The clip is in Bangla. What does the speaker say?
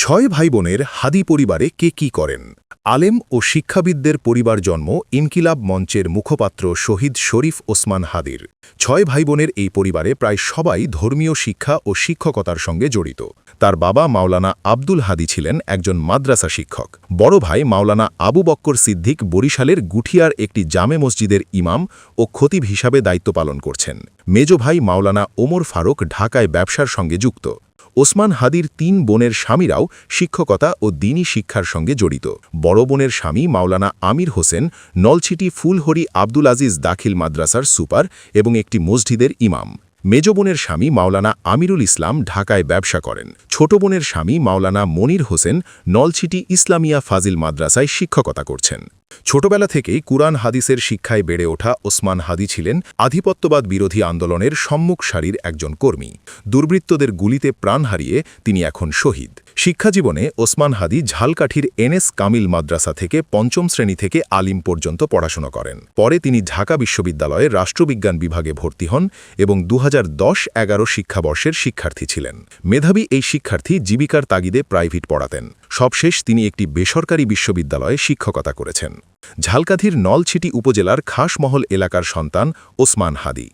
ছয় ভাই বোনের হাদি পরিবারে কে কি করেন? আলেম ও শিক্ষাবিদদের পরিবার জন্ম ইনকিলাব মঞ্চের মুখপাত্র শহীদ শরীফ ওসমান হাদির। ছয় ভাই বোনের এই পরিবারে প্রায় সবাই ধর্মীয় শিক্ষা ও শিক্ষকতার সঙ্গে জড়িত। তার বাবা মাওলানা আব্দুল হাদি ছিলেন একজন মাদ্রাসা শিক্ষক। বড় ভাই মাওলানা আবু বক্কর সিদ্দিক বরিশালের গুঠিয়ার একটি জামে মসজিদের ইমাম ও খতিব হিসাবে দায়িত্ব পালন করছেন। মেজ ভাই মাওলানা ওমর ফারুক ঢাকায় ব্যবসার সঙ্গে যুক্ত। ওসমান হাদির তিন বোনের স্বামীরাও শিক্ষকতা ও দিনী শিক্ষার সঙ্গে জড়িত। বড় বোনের স্বামী মাওলানা আমির হোসেন নলছিটি ফুলহরি আব্দুল আজিজ দাখিল মাদ্রাসার সুপার এবং একটি মসজিদের ইমাম। মেজ বোনের স্বামী মাওলানা আমিরুল ইসলাম ঢাকায় ব্যবসা করেন। ছোট বোনের স্বামী মাওলানা মনির হোসেন নলছিটি ইসলামিয়া ফাজিল মাদ্রাসায় শিক্ষকতা করছেন। ছোটবেলা থেকেই কুরআন হাদিসের শিক্ষায় বেড়ে ওঠা ওসমান হাদি ছিলেন আধিপত্যবাদ বিরোধী আন্দোলনের সম্মুখ সারির একজন কর্মী। দুর্বৃত্তদের গুলিতে প্রাণ হারিয়ে তিনি এখন শহীদ। শিক্ষাজীবনে ওসমান হাদি ঝালকাঠির এনএস কামিল মাদ্রাসা থেকে পঞ্চম শ্রেণি থেকে আলিম পর্যন্ত পড়াশোনা করেন। পরে তিনি ঢাকা বিশ্ববিদ্যালয়ে রাষ্ট্রবিজ্ঞান বিভাগে ভর্তি হন এবং দু হাজার শিক্ষাবর্ষের শিক্ষার্থী ছিলেন। মেধাবী এই শিক্ষার্থী জীবিকার তাগিদে প্রাইভেট পড়াতেন। সবশেষ তিনি একটি বেসরকারি বিশ্ববিদ্যালয়ে শিক্ষকতা করেছেন। ঝালকাঠির নলছিটি উপজেলার খাসমহল এলাকার সন্তান ওসমান হাদি।